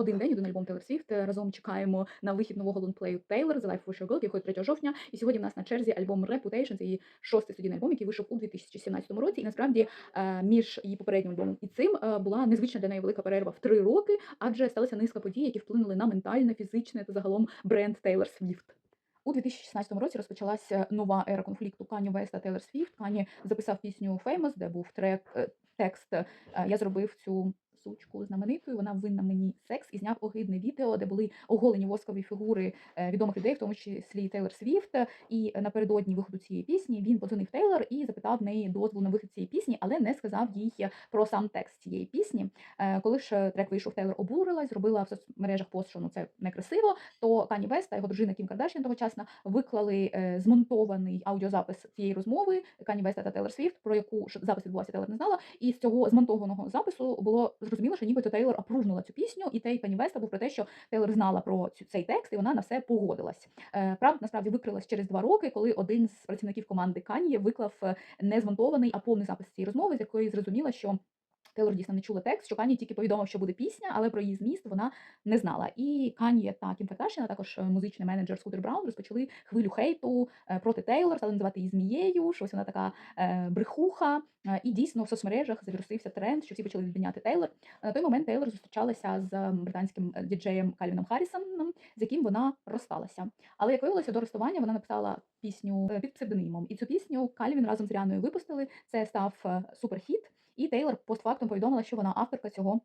один день, один альбом Taylor Swift. Разом чекаємо на вихід нового лонгплею Taylor The Life of Girl, який виходить 3 жовтня. І сьогодні в нас на черзі альбом Reputation, це її шостий студійний альбом, який вийшов у 2017 році. І насправді е, між її попереднім альбомом і цим е, була незвична для неї велика перерва в три роки, адже сталася низка подій, які вплинули на ментальне, фізичне та загалом бренд Taylor Swift. У 2016 році розпочалася нова ера конфлікту Кані Веста Тейлор Свіфт. Кані записав пісню Famous, де був трек, е, текст Я зробив цю сучку знаменитою. Вона винна мені секс і зняв огидне відео, де були оголені воскові фігури е, відомих людей, в тому числі Тейлор Свіфт. І напередодні виходу цієї пісні він подзвонив Тейлор і запитав в неї дозвол на вихід цієї пісні, але не сказав їй про сам текст цієї пісні. Е, Коли ж трек вийшов, Тейлор обурилась, зробила в соцмережах пост, що ну це некрасиво. То Кані Вест та його дружина Кім Кардашян тогочасно виклали е, змонтований аудіозапис цієї розмови Кані Веста та Тейлор Свіфт, про яку запис відбувався, Тейлор не знала. І з цього змонтованого запису було зрозуміло, що нібито Тейлор апрувнула цю пісню, і Тей Пані Веста був про те, що Тейлор знала про цю цей текст, і вона на все погодилась. Е, Правда, насправді викрилась через два роки, коли один з працівників команди Кані виклав е, не змонтований, а повний запис цієї розмови, з якої зрозуміла, що. Тейлор дійсно не чула текст, що Кані тільки повідомив, що буде пісня, але про її зміст вона не знала. І Кані та Кім Кардашян, а також е, музичний менеджер Скутер Браун розпочали хвилю хейту е, проти Тейлор, стали називати її змією, що ось вона така е, брехуха. І дійсно в соцмережах завірусився тренд, що всі почали відміняти Тейлор. На той момент Тейлор зустрічалася з британським діджеєм Кальвіном Харрісоном, з яким вона розсталася. Але як виявилося, до розставання вона написала пісню під псевдонимом. І цю пісню Кальвін разом з Ріаною випустили. Це став суперхіт. І Тейлор постфактум повідомила, що вона авторка цього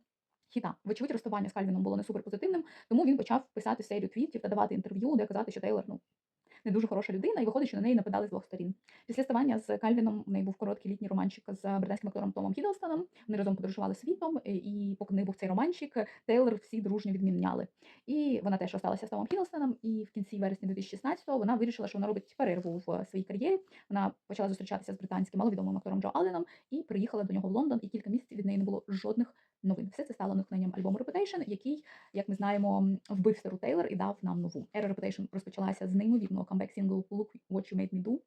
хіта. Вочевидь, розставання з Кальвіном було не суперпозитивним, тому він почав писати серію твітів та давати інтерв'ю, де казати, що Тейлор ну не дуже хороша людина, і виходить, що на неї нападали з двох сторін. Після ставання з Кальвіном в неї був короткий літній романчик з британським актором Томом Хіддлстоном. Вони разом подорожували світом, е, і поки них був цей романчик, Тейлор всі дружньо відміняли. І вона теж осталася з Томом Хіддлстоном, і в кінці вересня 2016-го вона вирішила, що вона робить перерву в своїй кар'єрі. Вона почала зустрічатися з британським маловідомим актором Джо Алленом і приїхала до нього в Лондон, і кілька місяців від неї не було жодних новин. Все це стало натхненням альбому Reputation, який, як ми знаємо, вбив стару Тейлор і дав нам нову. Ера Reputation розпочалася з неймовірного камбек-сінглу Look What You Made Me Do.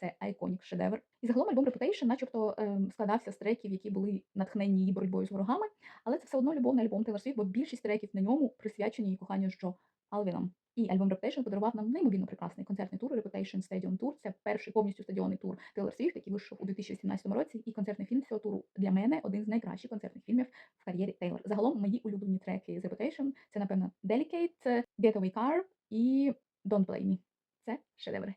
Це айконік шедевр. І загалом альбом Reputation начебто ем, складався з треків, які були натхненні її боротьбою з ворогами, але це все одно любовний альбом Тейлор Світ, бо більшість треків на ньому присвячені її коханню Джо Алвіном. І альбом Reputation подарував нам неймовірно прекрасний концертний тур Reputation Stadium Tour. Це перший повністю стадіонний тур Taylor Swift, який вийшов у 2018 році. І концертний фільм цього туру для мене один з найкращих концертних фільмів в кар'єрі Тейлор. Загалом мої улюблені треки з Reputation – це, напевно, Delicate, Getaway Car і Don't Blame Me. Це шедеври.